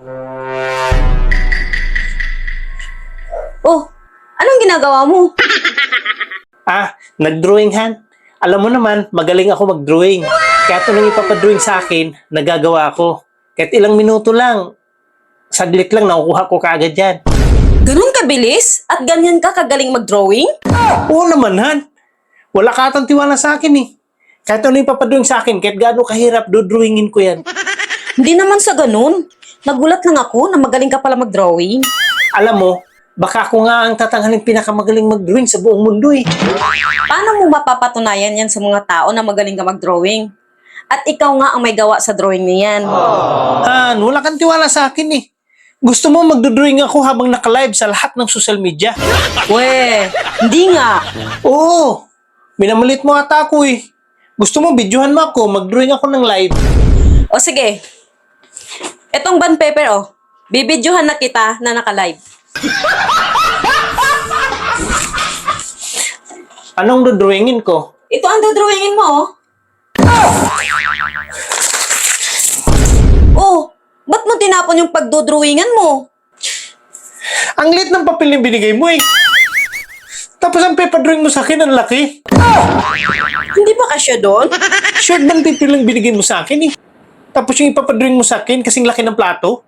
Oh, anong ginagawa mo? Ah, nag-drawing han. Alam mo naman, magaling ako mag-drawing. Kaya ito nang ipapadrawing sa akin, nagagawa ko. Kahit ilang minuto lang, saglit lang, nakukuha ko kaagad yan. Ganun kabilis? At ganyan ka kagaling mag-drawing? Oo naman, Han. Wala ka atang tiwala sa akin eh. Kahit ano yung papadrawing sa akin, kahit gaano kahirap, dodrawingin ko yan. Hindi naman sa ganun. Nagulat lang ako na magaling ka pala mag-drawing. Alam mo, baka ako nga ang tatanghaling pinakamagaling mag-drawing sa buong mundo eh. Paano mo mapapatunayan yan sa mga tao na magaling ka mag-drawing? At ikaw nga ang may gawa sa drawing niyan. Han, wala kang tiwala sa akin eh. Gusto mo magdodrawing ako habang naka-live sa lahat ng social media? We, hindi nga. Oo, minamalit mo ata ako eh. Gusto mo, videohan mo ako, mag-drawing ako ng live. O sige, etong band paper oh, bibidyohan na kita na naka-live. Anong dodrawingin ko? Ito ang dodrawingin mo oh. Oh, ba't mo tinapon yung pagdodrawingan mo? Ang lit ng papel yung binigay mo eh. Tapos ang paper drawing mo sa akin, ang laki. Hindi ba kasya doon? Short band paper lang binigay mo sa akin eh. Tapos yung ipapadrawing mo sa akin, kasing laki ng plato.